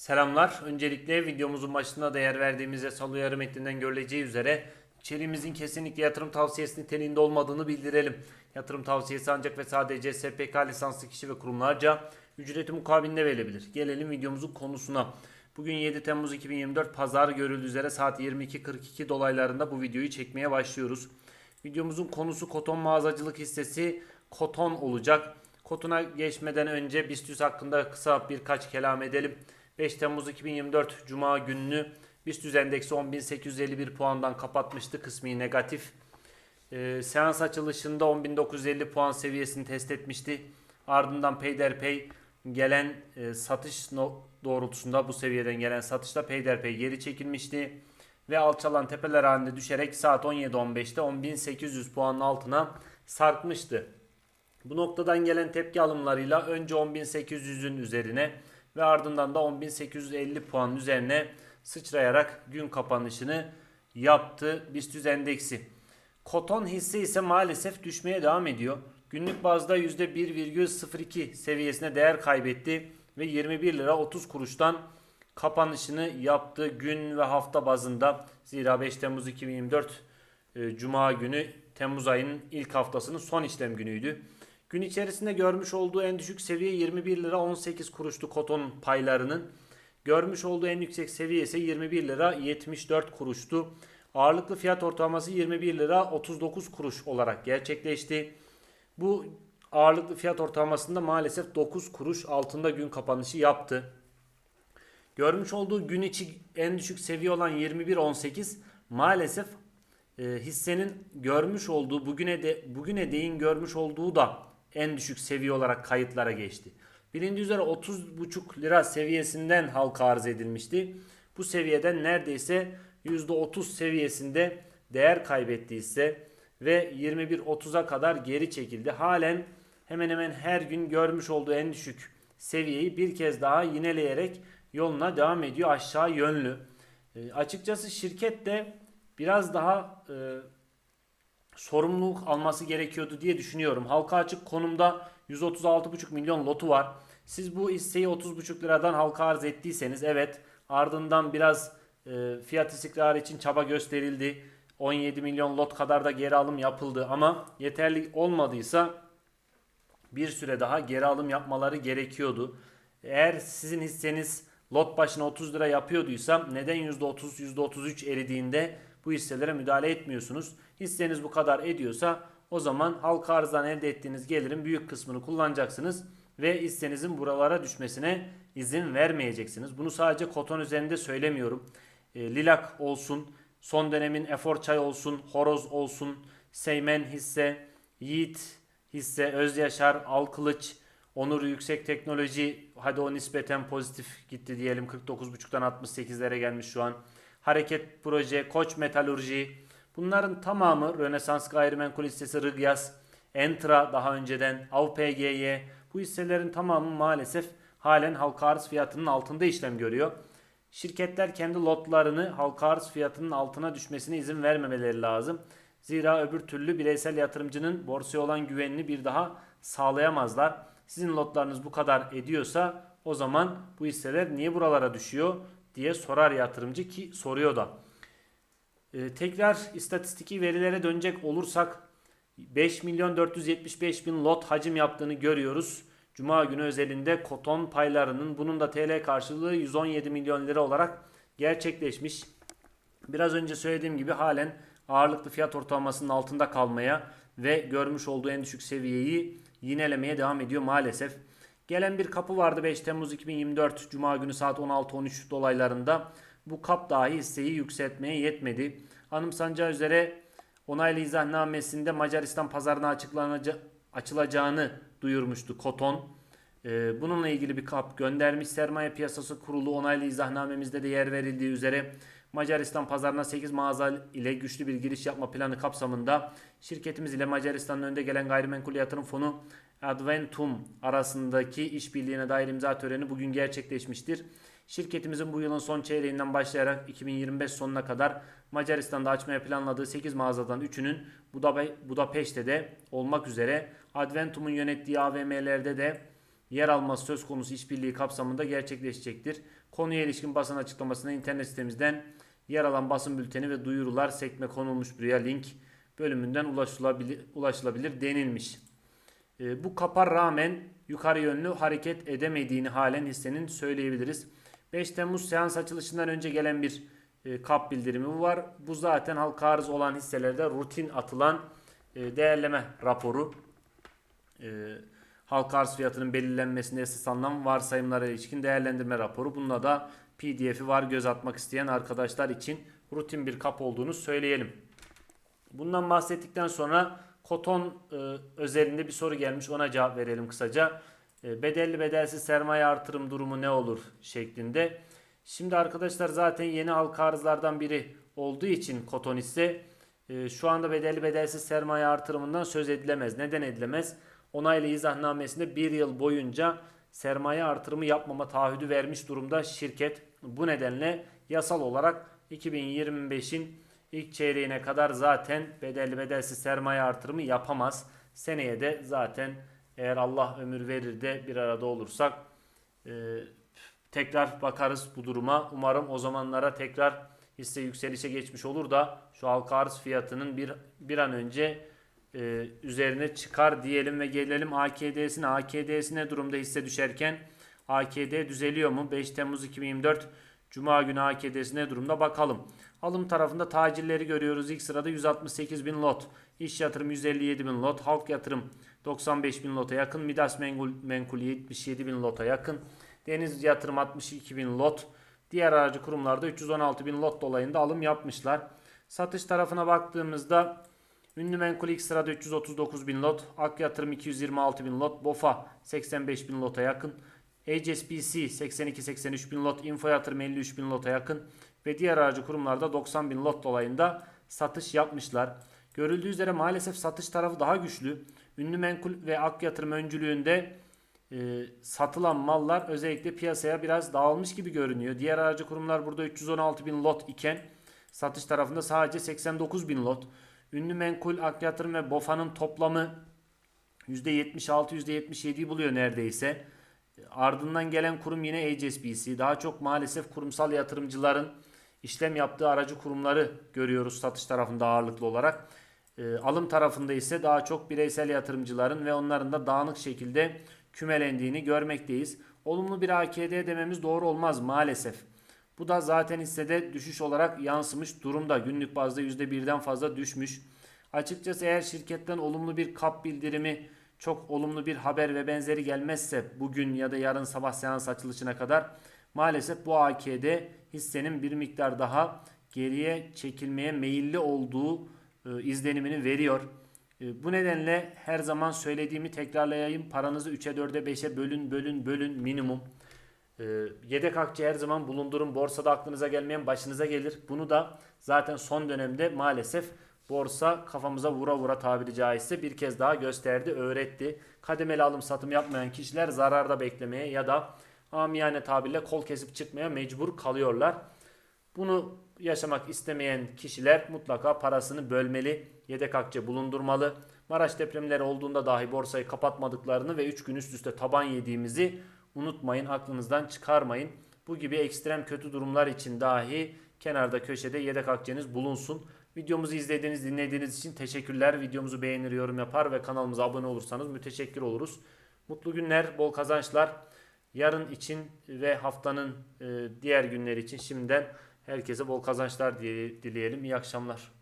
Selamlar. Öncelikle videomuzun başında değer verdiğimiz yasal uyarı metninden görüleceği üzere içeriğimizin kesinlikle yatırım tavsiyesi niteliğinde olmadığını bildirelim. Yatırım tavsiyesi ancak ve sadece SPK lisanslı kişi ve kurumlarca ücreti mukabilinde verilebilir. Gelelim videomuzun konusuna. Bugün 7 Temmuz 2024 Pazar görüldüğü üzere saat 22.42 dolaylarında bu videoyu çekmeye başlıyoruz. Videomuzun konusu koton mağazacılık hissesi koton olacak. Kotona geçmeden önce BIST hakkında kısa birkaç kelam edelim. 5 Temmuz 2024 Cuma gününü BIST endeksi 10.851 puandan kapatmıştı. Kısmi negatif. Ee, seans açılışında 10.950 puan seviyesini test etmişti. Ardından peyderpey gelen e, satış doğrultusunda bu seviyeden gelen satışta peyderpey geri çekilmişti. Ve alçalan tepeler halinde düşerek saat 17.15'te 10.800 puanın altına sarkmıştı. Bu noktadan gelen tepki alımlarıyla önce 10.800'ün üzerine ve ardından da 10.850 puanın üzerine sıçrayarak gün kapanışını yaptı BIST endeksi. Koton hisse ise maalesef düşmeye devam ediyor. Günlük bazda %1,02 seviyesine değer kaybetti ve 21 lira 30 kuruştan kapanışını yaptı gün ve hafta bazında. Zira 5 Temmuz 2024 e, Cuma günü Temmuz ayının ilk haftasının son işlem günüydü. Gün içerisinde görmüş olduğu en düşük seviye 21 lira 18 kuruştu koton paylarının. Görmüş olduğu en yüksek seviye ise 21 lira 74 kuruştu. Ağırlıklı fiyat ortalaması 21 lira 39 kuruş olarak gerçekleşti. Bu ağırlıklı fiyat ortalamasında maalesef 9 kuruş altında gün kapanışı yaptı. Görmüş olduğu gün içi en düşük seviye olan 21.18 maalesef e, hissenin görmüş olduğu bugüne de bugüne değin görmüş olduğu da en düşük seviye olarak kayıtlara geçti. Bilindiği üzere 30,5 lira seviyesinden halka arz edilmişti. Bu seviyeden neredeyse %30 seviyesinde değer kaybetti ise ve 21.30'a kadar geri çekildi. Halen hemen hemen her gün görmüş olduğu en düşük seviyeyi bir kez daha yineleyerek yoluna devam ediyor aşağı yönlü. E, açıkçası şirket de biraz daha e, sorumluluk alması gerekiyordu diye düşünüyorum. Halka açık konumda 136,5 milyon lotu var. Siz bu hisseyi 30,5 liradan halka arz ettiyseniz evet ardından biraz e, fiyat istikrarı için çaba gösterildi. 17 milyon lot kadar da geri alım yapıldı ama yeterli olmadıysa bir süre daha geri alım yapmaları gerekiyordu. Eğer sizin hisseniz lot başına 30 lira yapıyorduysa neden %30 %33 eridiğinde bu hisselere müdahale etmiyorsunuz? Hisseniz bu kadar ediyorsa o zaman halka arzdan elde ettiğiniz gelirin büyük kısmını kullanacaksınız ve hissenizin buralara düşmesine izin vermeyeceksiniz. Bunu sadece koton üzerinde söylemiyorum. E, Lilak olsun, son dönemin Efor Çay olsun, Horoz olsun, Seymen hisse, Yiğit hisse, Özyaşar, Alkılıç, Onur Yüksek Teknoloji hadi o nispeten pozitif gitti diyelim 49.5'tan 68'lere gelmiş şu an. Hareket Proje, Koç Metalurji bunların tamamı Rönesans Gayrimenkul hissesi Rıgyas, Entra daha önceden, AVPGY bu hisselerin tamamı maalesef halen halka arz fiyatının altında işlem görüyor. Şirketler kendi lotlarını halka arz fiyatının altına düşmesine izin vermemeleri lazım. Zira öbür türlü bireysel yatırımcının borsaya olan güvenini bir daha sağlayamazlar. Sizin lotlarınız bu kadar ediyorsa o zaman bu hisseler niye buralara düşüyor diye sorar yatırımcı ki soruyor da. Ee, tekrar istatistiki verilere dönecek olursak 5 milyon 475 bin lot hacim yaptığını görüyoruz. Cuma günü özelinde koton paylarının bunun da TL karşılığı 117 milyon lira olarak gerçekleşmiş. Biraz önce söylediğim gibi halen ağırlıklı fiyat ortalamasının altında kalmaya ve görmüş olduğu en düşük seviyeyi yinelemeye devam ediyor maalesef. Gelen bir kapı vardı 5 Temmuz 2024 Cuma günü saat 16-13 dolaylarında. Bu kap dahi hisseyi yükseltmeye yetmedi. Anımsanacağı üzere onaylı izahnamesinde Macaristan pazarına açılacağını duyurmuştu Koton. Ee, bununla ilgili bir kap göndermiş. Sermaye Piyasası Kurulu onaylı izahnamemizde de yer verildiği üzere Macaristan pazarına 8 mağaza ile güçlü bir giriş yapma planı kapsamında şirketimiz ile Macaristan'ın önde gelen gayrimenkul yatırım fonu Adventum arasındaki işbirliğine dair imza töreni bugün gerçekleşmiştir. Şirketimizin bu yılın son çeyreğinden başlayarak 2025 sonuna kadar Macaristan'da açmaya planladığı 8 mağazadan 3'ünün Budape- Budapeşte'de olmak üzere Adventum'un yönettiği AVM'lerde de yer alması söz konusu işbirliği kapsamında gerçekleşecektir. Konuya ilişkin basın açıklamasına internet sitemizden yer alan basın bülteni ve duyurular sekme konulmuş buraya link bölümünden ulaşılabilir, ulaşılabilir denilmiş. E, bu kapa rağmen yukarı yönlü hareket edemediğini halen hissenin söyleyebiliriz. 5 Temmuz seans açılışından önce gelen bir e, kap bildirimi var. Bu zaten halka arz olan hisselerde rutin atılan e, değerleme raporu. E, halka arz fiyatının belirlenmesinde esas alınan varsayımlara ilişkin değerlendirme raporu. Bununla da PDF'i var göz atmak isteyen arkadaşlar için rutin bir kap olduğunu söyleyelim. Bundan bahsettikten sonra koton e, özelinde bir soru gelmiş ona cevap verelim kısaca. E, bedelli bedelsiz sermaye artırım durumu ne olur şeklinde. Şimdi arkadaşlar zaten yeni halka arzlardan biri olduğu için koton ise e, şu anda bedelli bedelsiz sermaye artırımından söz edilemez. Neden edilemez? Onaylı izahnamesinde bir yıl boyunca sermaye artırımı yapmama taahhüdü vermiş durumda şirket. Bu nedenle yasal olarak 2025'in ilk çeyreğine kadar zaten bedelli bedelsiz sermaye artırımı yapamaz. Seneye de zaten eğer Allah ömür verir de bir arada olursak e, tekrar bakarız bu duruma. Umarım o zamanlara tekrar hisse yükselişe geçmiş olur da şu halka arz fiyatının bir, bir an önce e, üzerine çıkar diyelim ve gelelim AKD'sine. AKD'si ne durumda hisse düşerken? AKD düzeliyor mu? 5 Temmuz 2024 Cuma günü AKD'si ne durumda bakalım. Alım tarafında tacirleri görüyoruz. İlk sırada 168 bin lot. İş yatırım 157 bin lot. Halk yatırım 95 bin lota yakın. Midas menkul, menkul 77 bin lota yakın. Deniz yatırım 62 bin lot. Diğer aracı kurumlarda 316 bin lot dolayında alım yapmışlar. Satış tarafına baktığımızda ünlü menkul ilk sırada 339 bin lot. Ak yatırım 226 bin lot. BOFA 85 bin lota yakın. HSBC 82-83 bin lot. Info yatırım 53 bin lota yakın. Ve diğer aracı kurumlarda 90 bin lot dolayında satış yapmışlar. Görüldüğü üzere maalesef satış tarafı daha güçlü. Ünlü menkul ve ak yatırım öncülüğünde e, satılan mallar özellikle piyasaya biraz dağılmış gibi görünüyor. Diğer aracı kurumlar burada 316 bin lot iken satış tarafında sadece 89 bin lot. Ünlü menkul ak yatırım ve BOFA'nın toplamı %76 %77'yi buluyor neredeyse. Ardından gelen kurum yine HSBC. Daha çok maalesef kurumsal yatırımcıların işlem yaptığı aracı kurumları görüyoruz satış tarafında ağırlıklı olarak. E, alım tarafında ise daha çok bireysel yatırımcıların ve onların da dağınık şekilde kümelendiğini görmekteyiz. Olumlu bir AKD dememiz doğru olmaz maalesef. Bu da zaten hissede düşüş olarak yansımış durumda. Günlük bazda %1'den fazla düşmüş. Açıkçası eğer şirketten olumlu bir kap bildirimi, çok olumlu bir haber ve benzeri gelmezse bugün ya da yarın sabah seans açılışına kadar maalesef bu AKD hissenin bir miktar daha geriye çekilmeye meyilli olduğu e, izlenimini veriyor. E, bu nedenle her zaman söylediğimi tekrarlayayım. Paranızı 3'e 4'e 5'e bölün bölün bölün minimum. E, yedek akçe her zaman bulundurun. Borsada aklınıza gelmeyen başınıza gelir. Bunu da zaten son dönemde maalesef borsa kafamıza vura vura tabiri caizse bir kez daha gösterdi, öğretti. Kademeli alım satım yapmayan kişiler zararda beklemeye ya da amiyane tabirle kol kesip çıkmaya mecbur kalıyorlar. Bunu yaşamak istemeyen kişiler mutlaka parasını bölmeli, yedek akçe bulundurmalı. Maraş depremleri olduğunda dahi borsayı kapatmadıklarını ve 3 gün üst üste taban yediğimizi unutmayın, aklınızdan çıkarmayın. Bu gibi ekstrem kötü durumlar için dahi kenarda köşede yedek akçeniz bulunsun. Videomuzu izlediğiniz, dinlediğiniz için teşekkürler. Videomuzu beğenir, yorum yapar ve kanalımıza abone olursanız müteşekkir oluruz. Mutlu günler, bol kazançlar. Yarın için ve haftanın e, diğer günleri için şimdiden herkese bol kazançlar dileyelim. İyi akşamlar.